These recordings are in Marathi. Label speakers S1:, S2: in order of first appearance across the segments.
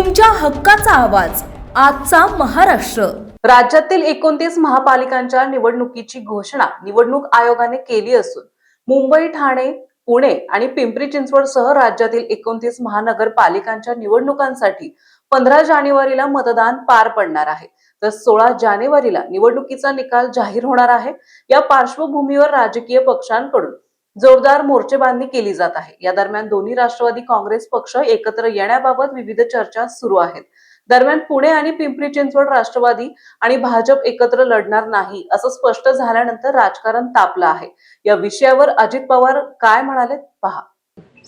S1: तुमच्या हक्काचा आवाज. आजचा महाराष्ट्र.
S2: राज्यातील एकोणतीस महापालिकांच्या निवडणुकीची घोषणा निवडणूक आयोगाने केली असून मुंबई ठाणे पुणे आणि पिंपरी चिंचवडसह राज्यातील एकोणतीस महानगरपालिकांच्या निवडणुकांसाठी पंधरा जानेवारीला मतदान पार पडणार आहे. तर सोळा जानेवारीला निवडणुकीचा निकाल जाहीर होणार आहे. या पार्श्वभूमीवर राजकीय पक्षांकडून जोरदार मोर्चेबांधणी केली जात आहे. या दरम्यान दोन्ही राष्ट्रवादी काँग्रेस पक्ष एकत्र येण्याबाबत विविध चर्चा सुरू आहेत. दरम्यान पुणे आणि पिंपरी चिंचवड राष्ट्रवादी आणि भाजप एकत्र लढणार नाही असं स्पष्ट झाल्यानंतर राजकारण तापलं आहे. या विषयावर अजित पवार काय म्हणाले पहा.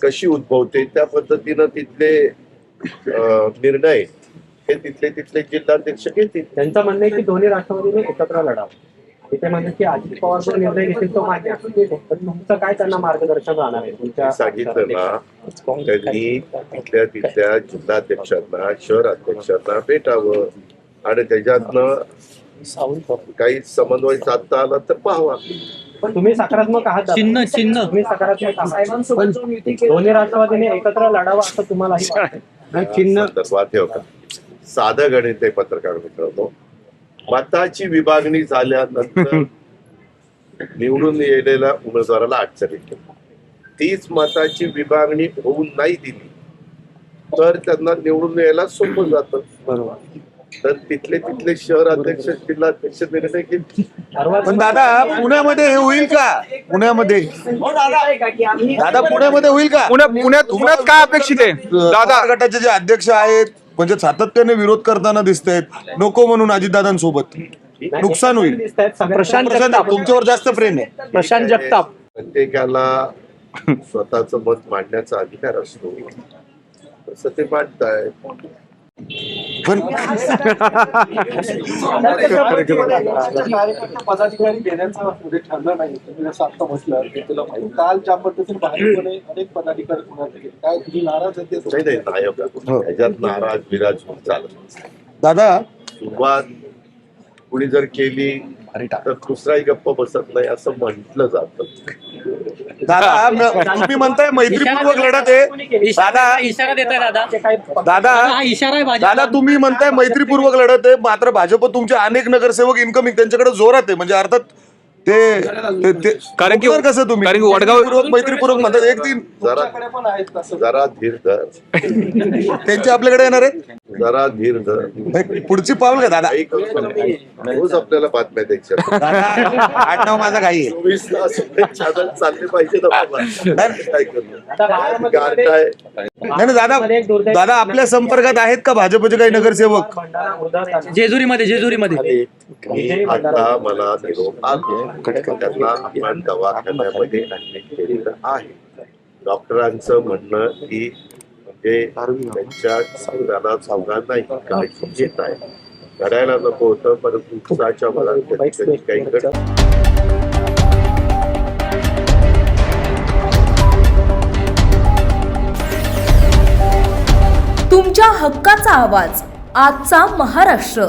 S3: कशी उद्भवते त्या पद्धतीनं तिथले निर्णय हे तिथले तिथले जिल्हाध्यक्ष घेतील.
S4: त्यांचं म्हणणं आहे की दोन्ही राष्ट्रवादीने एकत्र लढावं. ते म्हणतात की अजित पवार जो निर्णय घेतील तो मान्य. पण तुमचं काय त्यांना मार्गदर्शन राहणार आहे तुमच्या
S3: सांगितलं ना त्यांनी तिथल्या तिथल्या जिल्हाध्यक्षांना शहर अध्यक्षांना भेटावं आणि त्याच्यातनं काही समन्वय साधता आला तर पाहावा
S4: पण तुम्ही सकारात्मक आहात.
S5: चिन्ह चिन्ह
S4: तुम्ही सकारात्मक आहात दोन्ही राष्ट्रवादीने एकत्र लढावं असं तुम्हालाही वाटतंय आणि चिन्ह
S3: हे होतं. साधं गणित आहे पत्रकार मित्रांनो मताची विभागणी झाल्यानंतर निवडून येलेल्या उमेदवाराला अडचण येते. तीच मताची विभागणी होऊन नाही दिली तर त्यांना निवडून यायला सोपं जातं.
S4: बरोबर
S3: तर तिथले तिथले शहर अध्यक्ष जिल्हाध्यक्ष निर्णय घेतील.
S6: पण दादा पुण्यामध्ये हे होईल का? पुण्यामध्ये. दादा पुण्यामध्ये होईल का?
S7: पुण्यात पुण्यात काय अपेक्षित आहे? दादा.
S6: दादा गटाचे जे अध्यक्ष आहेत म्हणजे सातत्याने विरोध करताना दिसत आहेत नको म्हणून अजितदादांसोबत. नुकसान होईल.
S5: प्रशांत
S6: प्रशांत,
S5: जगताप
S6: तुमच्यावर जास्त प्रेम आहे.
S5: प्रशांत जगताप.
S3: प्रत्येकाला स्वतःच मत मांडण्याचा अधिकार असतो. तसं ते मांडताय
S6: पण
S8: पदाधिकारी पुढे ठरलं नाही तुम्ही जसं आता म्हटलं ते तुला माहिती काल ज्या पद्धतीने भाजपने अनेक पदाधिकारी काय तुम्ही नाराज आहे
S3: त्याच्यात नाराज चालत
S6: दादा.
S3: सुरुवात कुणी जर केली तर दुसराही गप्प बसत नाही असं म्हटलं जातं.
S6: दादा म- तुम्ही म्हणताय मैत्रीपूर्वक लढत आहे. दादा
S5: इशारा देत आहे दादा.
S6: दादा
S5: हा इशारा आहे भाजप
S6: दादा तुम्ही म्हणताय मैत्रीपूर्वक लढत आहे. मात्र भाजप तुमचे अनेक नगरसेवक इन्कमिंग त्यांच्याकडे जोरात आहे. म्हणजे अर्थात ते ते- ते
S7: कारण की-
S6: उतरणार कसं तुम्ही?
S7: कारण की वडगाव-
S6: मैत्रीपूर्वक मैत्रीपूर्वक म्हणतात. एक तीन
S3: जरा जरा धीर धर.
S6: त्यांचे आपल्याकडे येणार आहेत?
S3: जरा धीर
S6: पुढची पाऊल का दादा.
S3: रोज आपल्याला बातम्या द्यायच्या.
S6: नऊ माझा काही
S3: चोवीस तास चालले पाहिजे. काय गारठाय.
S6: नाही ना दादा
S4: मध्ये
S6: दादा आपल्या संपर्कात आहेत का भाजपचे काही नगरसेवक?
S4: भंडारा उद्धव ठाकरे.
S5: जेजुरीमध्ये जेजुरीमध्ये.
S3: मी आता मला निरोप आलो त्यांना आपण दवाखान्यामध्ये ऍडमिट केलेलं आहे. डॉक्टरांचं म्हणणं की म्हणजे त्यांच्या शरीराला चौघा नाही. घेत आहे करायला नको होतं परंतु उत्साहाच्या भरात कधी काही
S1: तुमच्या हक्काचा आवाज आजचा महाराष्ट्र.